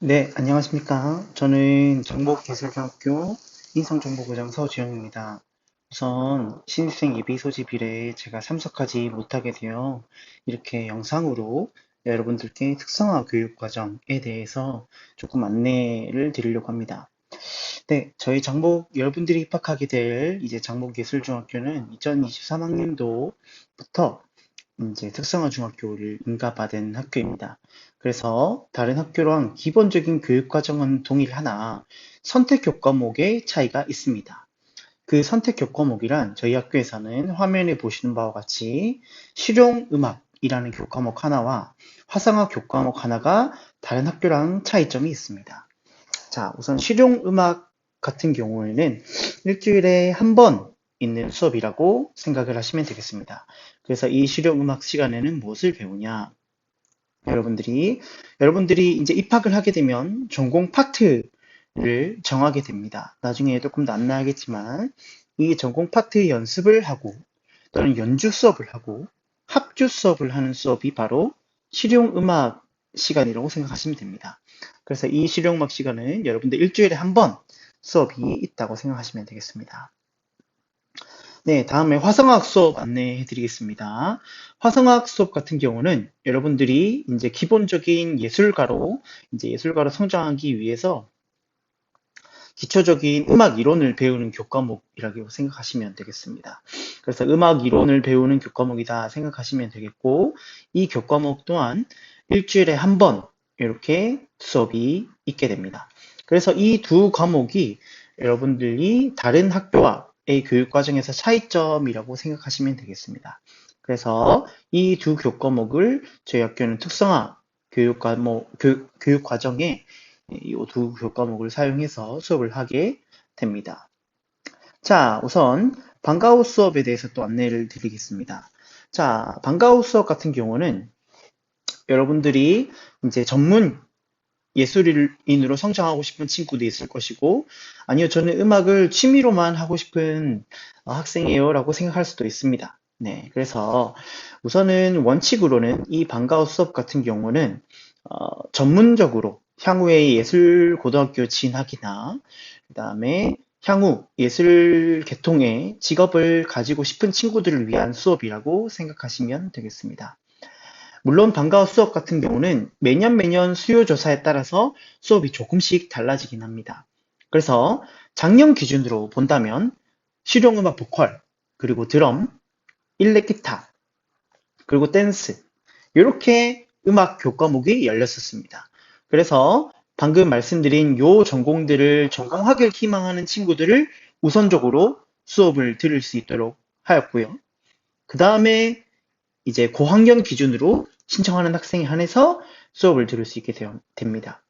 네, 안녕하십니까. 저는 정복예술중학교 인성정보부장 서지영입니다. 우선 신입생 예비 소집 일에 제가 참석하지 못하게 되어 이렇게 영상으로 여러분들께 특성화 교육 과정에 대해서 조금 안내를 드리려고 합니다. 네, 저희 장복 여러분들이 입학하게 될 이제 장복예술중학교는 2023학년도부터 이제 특성화 중학교를 인가받은 학교입니다. 그래서 다른 학교랑 기본적인 교육 과정은 동일하나 선택 교과목의 차이가 있습니다. 그 선택 교과목이란 저희 학교에서는 화면에 보시는 바와 같이 실용 음악이라는 교과목 하나와 화상학 교과목 하나가 다른 학교랑 차이점이 있습니다. 자, 우선 실용 음악 같은 경우에는 일주일에 한 번 있는 수업이라고 생각을 하시면 되겠습니다. 그래서 이 실용음악 시간에는 무엇을 배우냐? 여러분들이 여러분들이 이제 입학을 하게 되면 전공 파트를 정하게 됩니다. 나중에 조금 더 안나야겠지만 이 전공 파트 연습을 하고 또는 연주 수업을 하고 합주 수업을 하는 수업이 바로 실용음악 시간이라고 생각하시면 됩니다. 그래서 이 실용음악 시간은 여러분들 일주일에 한 번 수업이 있다고 생각하시면 되겠습니다. 네, 다음에 화성학 수업 안내해 드리겠습니다. 화성학 수업 같은 경우는 여러분들이 이제 기본적인 예술가로 이제 예술가로 성장하기 위해서 기초적인 음악 이론을 배우는 교과목이라고 생각하시면 되겠습니다. 그래서 음악 이론을 배우는 교과목이다 생각하시면 되겠고, 이 교과목 또한 일주일에 한 번 이렇게 수업이 있게 됩니다. 그래서 이 두 과목이 여러분들이 다른 학교와의 교육 과정에서 차이점이라고 생각하시면 되겠습니다. 그래서 이 두 교과목을 저희 학교는 특성화 교육 과목 교, 교육 과정에 이 두 교과목을 사용해서 수업을 하게 됩니다. 자, 우선 방과후 수업에 대해서 또 안내를 드리겠습니다. 자, 방과후 수업 같은 경우는 여러분들이 이제 전문 예술인으로 성장하고 싶은 친구도 있을 것이고, 아니요, 저는 음악을 취미로만 하고 싶은 학생이에요 라고 생각할 수도 있습니다. 네, 그래서 우선은 원칙으로는 이 방과후 수업 같은 경우는 어, 전문적으로 향후에 예술 고등학교 진학이나 그 다음에 향후 예술 계통의 직업을 가지고 싶은 친구들을 위한 수업이라고 생각하시면 되겠습니다. 물론 방과후 수업 같은 경우는 매년 매년 수요 조사에 따라서 수업이 조금씩 달라지긴 합니다. 그래서 작년 기준으로 본다면 실용음악 보컬, 그리고 드럼, 일렉 기타, 그리고 댄스 이렇게 음악 교과목이 열렸었습니다. 그래서 방금 말씀드린 요 전공들을 전공하길 희망하는 친구들을 우선적으로 수업을 들을 수 있도록 하였고요. 그 다음에 이제 고학년 기준으로 신청하는 학생에 한해서 수업을 들을 수 있게 됩니다.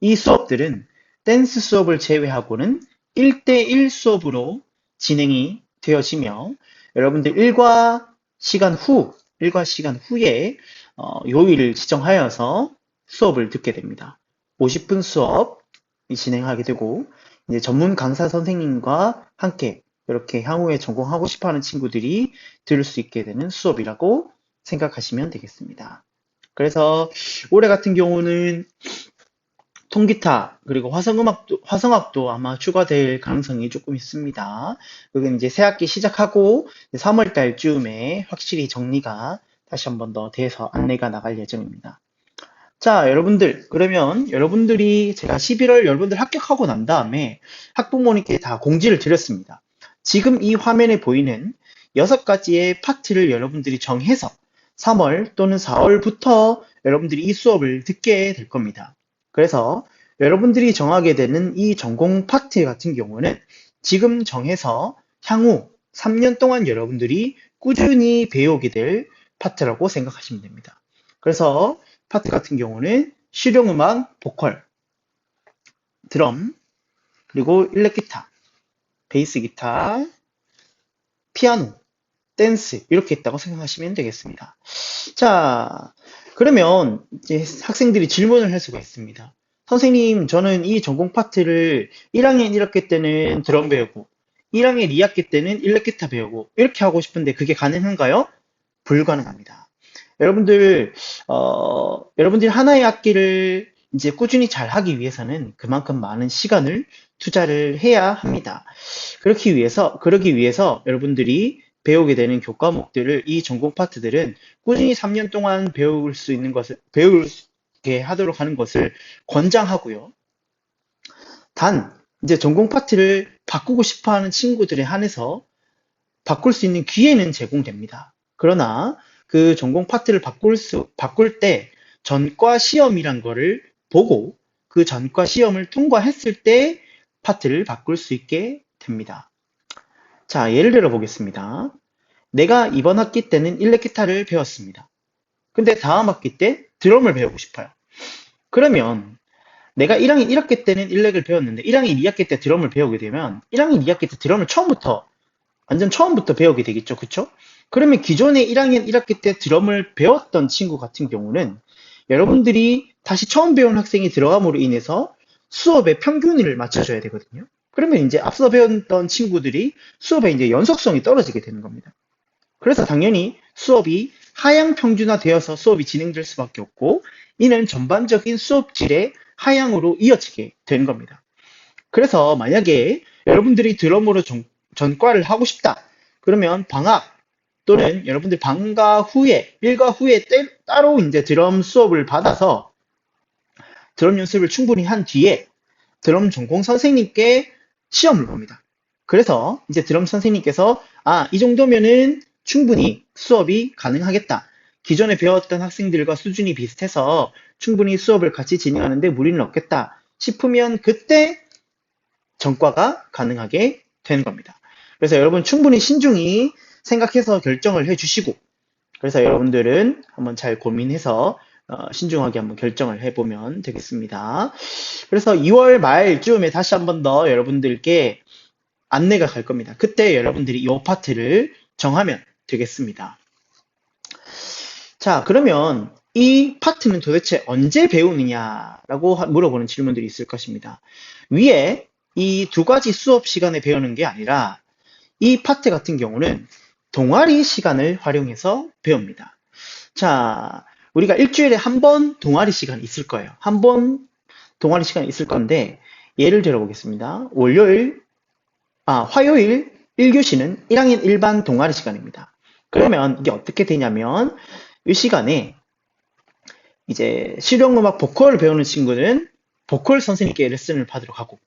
이 수업들은 댄스 수업을 제외하고는 1대1 수업으로 진행이 되어지며 여러분들 일과 시간 후, 일과 시간 후에 어, 요일을 지정하여서 수업을 듣게 됩니다. 50분 수업이 진행하게 되고 이제 전문 강사 선생님과 함께 이렇게 향후에 전공하고 싶어하는 친구들이 들을 수 있게 되는 수업이라고 생각하시면 되겠습니다. 그래서 올해 같은 경우는 통기타 그리고 화성음악도 화성악도 아마 추가될 가능성이 조금 있습니다. 그건 이제 새 학기 시작하고 3월 달쯤에 확실히 정리가 다시 한 번 더 돼서 안내가 나갈 예정입니다. 자, 여러분들, 그러면 여러분들이 제가 11월 여러분들 합격하고 난 다음에 학부모님께 다 공지를 드렸습니다. 지금 이 화면에 보이는 여섯 가지의 파트를 여러분들이 정해서 3월 또는 4월부터 여러분들이 이 수업을 듣게 될 겁니다. 그래서 여러분들이 정하게 되는 이 전공 파트 같은 경우는 지금 정해서 향후 3년 동안 여러분들이 꾸준히 배우게 될 파트라고 생각하시면 됩니다. 그래서 파트 같은 경우는 실용음악, 보컬, 드럼, 그리고 일렉 기타, 베이스 기타, 피아노, 댄스 이렇게 있다고 생각하시면 되겠습니다. 자, 그러면 이제 학생들이 질문을 할 수가 있습니다. 선생님, 저는 이 전공 파트를 1학년 1학기 때는 드럼 배우고 1학년 2학기 때는 일렉 기타 배우고 이렇게 하고 싶은데 그게 가능한가요? 불가능합니다. 여러분들 어, 여러분들이 하나의 악기를 이제 꾸준히 잘 하기 위해서는 그만큼 많은 시간을 투자를 해야 합니다. 그렇기 위해서, 그러기 위해서 여러분들이 배우게 되는 교과목들을, 이 전공 파트들은 꾸준히 3년 동안 배울 수 있는 것을, 배우게 하도록 하는 것을 권장하고요. 단, 이제 전공 파트를 바꾸고 싶어 하는 친구들에 한해서 바꿀 수 있는 기회는 제공됩니다. 그러나 그 전공 파트를 바꿀 수, 바꿀 때 전과 시험이란 거를 보고 그 전과 시험을 통과했을 때 파트를 바꿀 수 있게 됩니다. 자, 예를 들어 보겠습니다. 내가 이번 학기 때는 일렉기타를 배웠습니다. 근데 다음 학기 때 드럼을 배우고 싶어요. 그러면 내가 1학년 1학기 때는 일렉을 배웠는데 1학년 2학기 때 드럼을 배우게 되면 1학년 2학기 때 드럼을 처음부터 완전 처음부터 배우게 되겠죠. 그쵸? 그러면 기존에 1학년 1학기 때 드럼을 배웠던 친구 같은 경우는 여러분들이 다시 처음 배운 학생이 들어감으로 인해서 수업의 평균을 맞춰줘야 되거든요. 그러면 이제 앞서 배웠던 친구들이 수업에 이제 연속성이 떨어지게 되는 겁니다. 그래서 당연히 수업이 하향 평준화 되어서 수업이 진행될 수밖에 없고 이는 전반적인 수업 질의 하향으로 이어지게 되는 겁니다. 그래서 만약에 여러분들이 드럼으로 전, 전과를 하고 싶다. 그러면 방학 또는 여러분들 방과 후에, 일과 후에 때, 따로 이제 드럼 수업을 받아서 드럼 연습을 충분히 한 뒤에 드럼 전공 선생님께 시험을 봅니다. 그래서 이제 드럼 선생님께서 아, 이 정도면은 충분히 수업이 가능하겠다. 기존에 배웠던 학생들과 수준이 비슷해서 충분히 수업을 같이 진행하는데 무리는 없겠다 싶으면 그때 전과가 가능하게 되는 겁니다. 그래서 여러분 충분히 신중히 생각해서 결정을 해주시고 그래서 여러분들은 한번 잘 고민해서 어, 신중하게 한번 결정을 해보면 되겠습니다. 그래서 2월 말쯤에 다시 한번 더 여러분들께 안내가 갈 겁니다. 그때 여러분들이 이 파트를 정하면 되겠습니다. 자, 그러면 이 파트는 도대체 언제 배우느냐라고 물어보는 질문들이 있을 것입니다. 위에 이 두 가지 수업 시간에 배우는 게 아니라 이 파트 같은 경우는 동아리 시간을 활용해서 배웁니다. 자, 우리가 일주일에 한 번 동아리 시간이 있을 거예요. 한 번 동아리 시간이 있을 건데, 예를 들어 보겠습니다. 월요일, 아, 화요일 1교시는 1학년 일반 동아리 시간입니다. 그러면 이게 어떻게 되냐면, 이 시간에 이제 실용음악 보컬을 배우는 친구는 보컬 선생님께 레슨을 받으러 가고,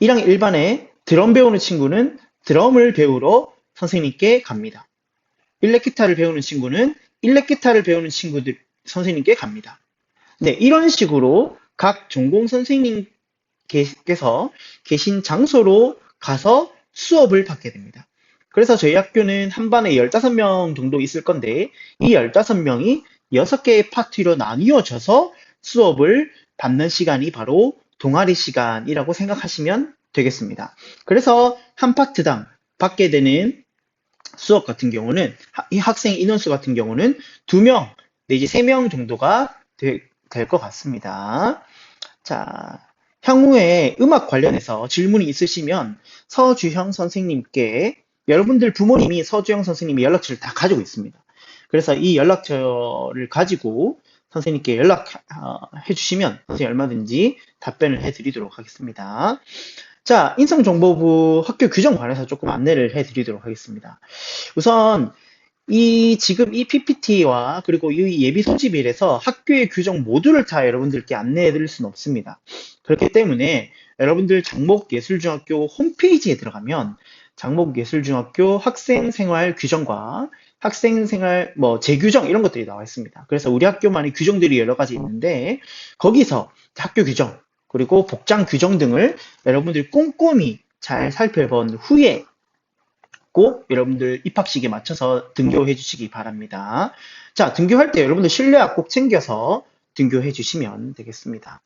1학년 일반에 드럼 배우는 친구는 드럼을 배우러 선생님께 갑니다. 일렉기타를 배우는 친구는 일렉 기타를 배우는 친구들 선생님께 갑니다. 네, 이런 식으로 각 전공 선생님께서 계신 장소로 가서 수업을 받게 됩니다. 그래서 저희 학교는 한 반에 15명 정도 있을 건데 이 15명이 6개의 파티로 나뉘어져서 수업을 받는 시간이 바로 동아리 시간이라고 생각하시면 되겠습니다. 그래서 한 파트당 받게 되는 수업 같은 경우는 이 학생 인원수 같은 경우는 2명 내지 3명 정도가 될 것 같습니다. 자, 향후에 음악 관련해서 질문이 있으시면 서주형 선생님께 여러분들 부모님이 서주형 선생님의 연락처를 다 가지고 있습니다. 그래서 이 연락처를 가지고 선생님께 연락해 주시면 선생님 얼마든지 답변을 해 드리도록 하겠습니다. 자, 인성정보부 학교 규정 관해서 조금 안내를 해 드리도록 하겠습니다. 우선 이 지금 이 PPT와 그리고 이 예비 소집일에서 학교의 규정 모두를 다 여러분들께 안내해 드릴 수는 없습니다. 그렇기 때문에 여러분들 장목예술중학교 홈페이지에 들어가면 장목예술중학교 학생생활 규정과 학생생활 뭐 재규정 이런 것들이 나와 있습니다. 그래서 우리 학교만의 규정들이 여러 가지 있는데 거기서 학교 규정 그리고 복장 규정 등을 여러분들이 꼼꼼히 잘 살펴본 후에 꼭 여러분들 입학식에 맞춰서 등교해 주시기 바랍니다. 자, 등교할 때 여러분들 실내화 꼭 챙겨서 등교해 주시면 되겠습니다.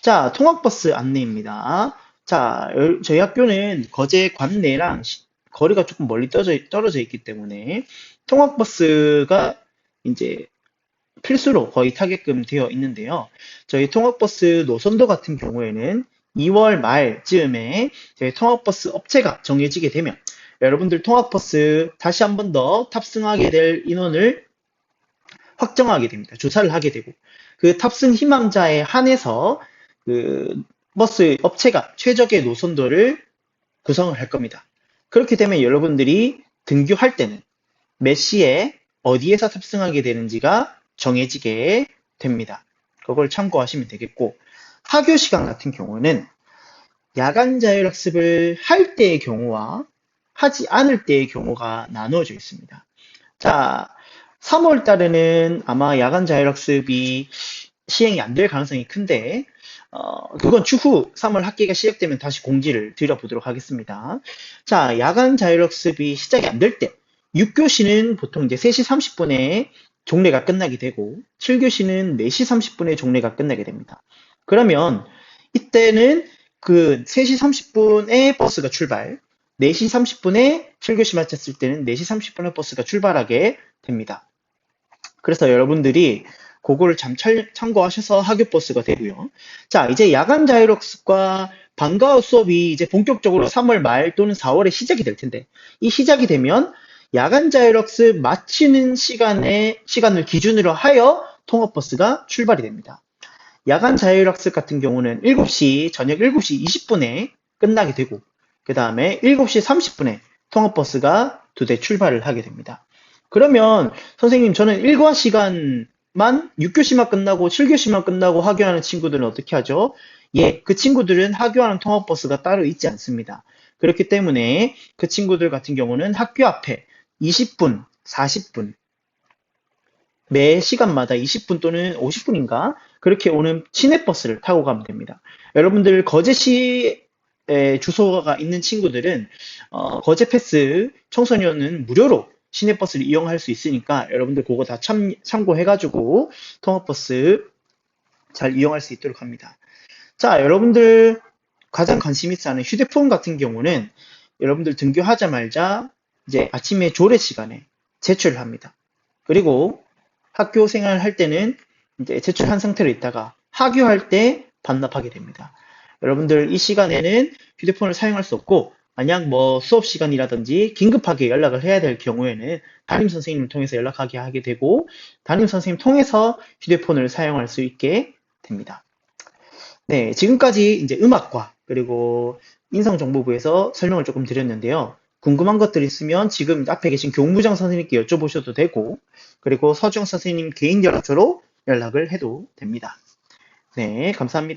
자, 통학버스 안내입니다. 자, 저희 학교는 거제 관내랑 거리가 조금 멀리 떨어져, 떨어져 있기 때문에 통학버스가 이제 필수로 거의 타게끔 되어 있는데요. 저희 통학버스 노선도 같은 경우에는 2월 말 쯤에 저희 통학버스 업체가 정해지게 되면 여러분들 통학버스 다시 한 번 더 탑승하게 될 인원을 확정하게 됩니다. 조사를 하게 되고 그 탑승 희망자에 한해서 그 버스 업체가 최적의 노선도를 구성을 할 겁니다. 그렇게 되면 여러분들이 등교할 때는 몇 시에 어디에서 탑승하게 되는지가 정해지게 됩니다. 그걸 참고하시면 되겠고 하교 시간 같은 경우는 야간 자율학습을 할 때의 경우와 하지 않을 때의 경우가 나누어져 있습니다. 자, 3월 달에는 아마 야간 자율학습이 시행이 안 될 가능성이 큰데, 어, 그건 추후 3월 학기가 시작되면 다시 공지를 드려보도록 하겠습니다. 자, 야간 자율학습이 시작이 안 될 때, 6교시는 보통 이제 3시 30분에 종례가 끝나게 되고, 7교시는 4시 30분에 종례가 끝나게 됩니다. 그러면 이때는 그 3시 30분에 버스가 출발, 4시 30분에 7교시 마쳤을 때는 4시 30분에 버스가 출발하게 됩니다. 그래서 여러분들이 그거를 참 찰- 참고하셔서 학교 버스가 되고요. 자, 이제 야간 자율학습과 방과후 수업이 이제 본격적으로 3월 말 또는 4월에 시작이 될 텐데, 이 시작이 되면 야간 자율학습 마치는 시간에, 시간을 기준으로 하여 통합버스가 출발이 됩니다. 야간 자율학습 같은 경우는 7시, 저녁 7시 20분에 끝나게 되고, 그 다음에 7시 30분에 통합버스가 두 대 출발을 하게 됩니다. 그러면 선생님 저는 일과 시간만 6교시만 끝나고 7교시만 끝나고 하교하는 친구들은 어떻게 하죠? 예, 그 친구들은 하교하는 통합버스가 따로 있지 않습니다. 그렇기 때문에 그 친구들 같은 경우는 학교 앞에 20분, 40분, 매 시간마다 20분 또는 50분인가 그렇게 오는 시내버스를 타고 가면 됩니다. 여러분들 거제시 에 주소가 있는 친구들은 어, 거제 패스 청소년은 무료로 시내버스를 이용할 수 있으니까 여러분들 그거 다 참, 참고해가지고 통합버스 잘 이용할 수 있도록 합니다. 자, 여러분들 가장 관심 있어 하는 휴대폰 같은 경우는 여러분들 등교하자마자 이제 아침에 조례 시간에 제출을 합니다. 그리고 학교 생활할 때는 이제 제출한 상태로 있다가 하교할 때 반납하게 됩니다. 여러분들 이 시간에는 휴대폰을 사용할 수 없고 만약 뭐 수업 시간이라든지 긴급하게 연락을 해야 될 경우에는 담임 선생님을 통해서 연락하게 하게 되고 담임 선생님 통해서 휴대폰을 사용할 수 있게 됩니다. 네, 지금까지 이제 음악과 그리고 인성정보부에서 설명을 조금 드렸는데요. 궁금한 것들 있으면 지금 앞에 계신 교무장 선생님께 여쭤보셔도 되고 그리고 서중 선생님 개인 연락처로 연락을 해도 됩니다. 네, 감사합니다.